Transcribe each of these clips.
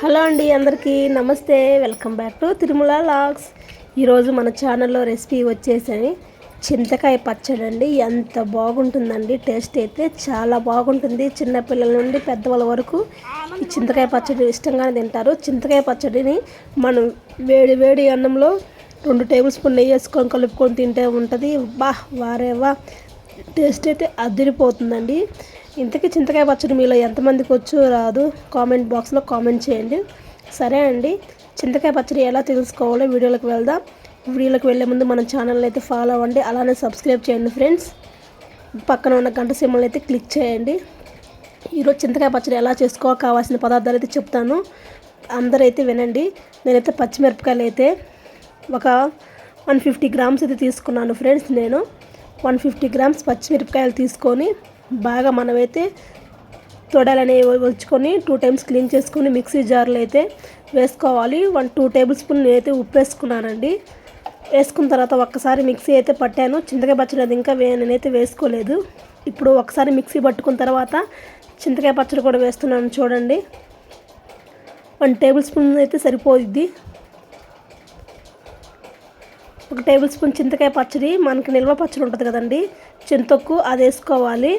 Hello అండి అందరికీ నమస్తే. Welcome back to Tirumala logs. ఈరోజు మన ఛానల్లో రెసిపీ వచ్చేసని చింతకాయ పచ్చడి అండి ఎంత బాగుంటుందండి టేస్ట్ అయితే చాలా బాగుంటుంది. చిన్నపిల్లల నుండి పెద్దవాళ్ళ వరకు ఈ చింతకాయ పచ్చడి ఇష్టంగానే తింటారు. చింతకాయ పచ్చడిని మనం వేడి వేడి అన్నంలో రెండు టేబుల్ స్పూన్ నెయ్యి వేసుకొని కలుపుకొని తింటే ఉంటుంది. బా వారేవా. టేస్ట్ అయితే అదిరిపోతుందండి. ఇంతకీ చింతకాయ పచ్చడి మీలో ఎంతమందికి వచ్చు రాదు కామెంట్ బాక్స్లో కామెంట్ చేయండి. సరే అండి చింతకాయ పచ్చడి ఎలా తెలుసుకోవాలో వీడియోలకు వెళ్దాం. వీడియోలకు వెళ్ళే ముందు మన ఛానల్ అయితే ఫాలో అవ్వండి అలానే సబ్స్క్రైబ్ చేయండి ఫ్రెండ్స్. పక్కన ఉన్న గంట సింబల్ అయితే క్లిక్ చేయండి. ఈరోజు చింతకాయ పచ్చడి ఎలా చేసుకో కావాల్సిన పదార్థాలు అయితే చెప్తాను. అందరైతే వినండి. నేనైతే పచ్చిమిరపకాయలు అయితే ఒక వన్ ఫిఫ్టీ గ్రామ్స్ అయితే తీసుకున్నాను ఫ్రెండ్స్ నేను. వన్ ఫిఫ్టీ గ్రామ్స్ పచ్చిమిరపకాయలు తీసుకొని బాగా మనమైతే తొడలనేవి వచ్చుకొని టూ టైమ్స్ క్లీన్ చేసుకొని మిక్సీ జార్లో అయితే వేసుకోవాలి. వన్ టూ టేబుల్ స్పూన్ నేనైతే ఉప్పు వేసుకున్నానండి. వేసుకున్న తర్వాత ఒక్కసారి మిక్సీ అయితే పట్టాను. చింతకాయ పచ్చడి అది ఇంకా నేనైతే వేసుకోలేదు. ఇప్పుడు ఒకసారి మిక్సీ పట్టుకున్న తర్వాత చింతకాయ పచ్చడి కూడా వేస్తున్నాను చూడండి. వన్ టేబుల్ స్పూన్ అయితే సరిపోయిద్ది. ఒక టేబుల్ స్పూన్ చింతకాయ పచ్చడి మనకి నిల్వ పచ్చడి ఉంటుంది కదండి. చింతొక్కు అది వేసుకోవాలి.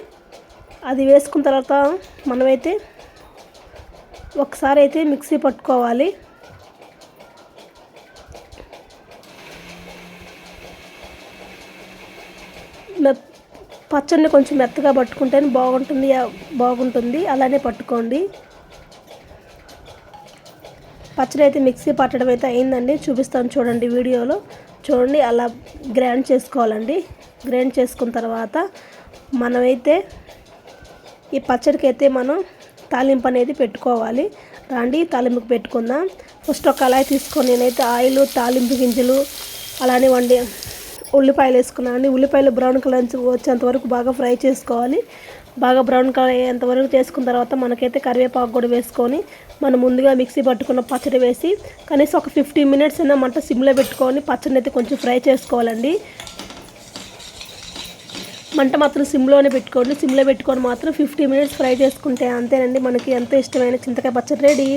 అది వేసుకున్న తర్వాత మనమైతే ఒకసారి అయితే మిక్సీ పట్టుకోవాలి. పచ్చడిని కొంచెం మెత్తగా పట్టుకుంటేనే బాగుంటుంది బాగుంటుంది. అలానే పట్టుకోండి. పచ్చడి అయితే మిక్సీ పట్టడం అయితే అయిందండి. చూపిస్తాను చూడండి వీడియోలో. చూడండి అలా గ్రైండ్ చేసుకోవాలండి. గ్రైండ్ చేసుకున్న తర్వాత మనమైతే ఈ పచ్చడికి అయితే మనం తాలింపు అనేది పెట్టుకోవాలి. రాండి తాలింపుకి పెట్టుకుందాం. ఫస్ట్ ఒక కళాయి తీసుకొని నేనైతే ఆయిల్ తాలింపు గింజలు అలానే వండి ఉల్లిపాయలు వేసుకున్నాను అండి ఉల్లిపాయలు బ్రౌన్ కలర్ వచ్చేంత వరకు బాగా ఫ్రై చేసుకోవాలి. బాగా బ్రౌన్ కలర్ అయ్యేంత వరకు చేసుకున్న తర్వాత మనకైతే కరివేపాకు కూడా వేసుకొని మనం ముందుగా మిక్సీ పట్టుకున్న పచ్చడి వేసి కనీసం ఒక ఫిఫ్టీ మినిట్స్ అయినా మంట సిమ్లో పెట్టుకొని పచ్చడిని అయితే కొంచెం ఫ్రై చేసుకోవాలండి. మంట మాత్రం సిమ్లోనే పెట్టుకోండి. సిమ్లో పెట్టుకొని మాత్రం ఫిఫ్టీ మినిట్స్ ఫ్రై చేసుకుంటే అంతేనండి. మనకి ఎంతో ఇష్టమైన చింతకాయ పచ్చడి. రెడీ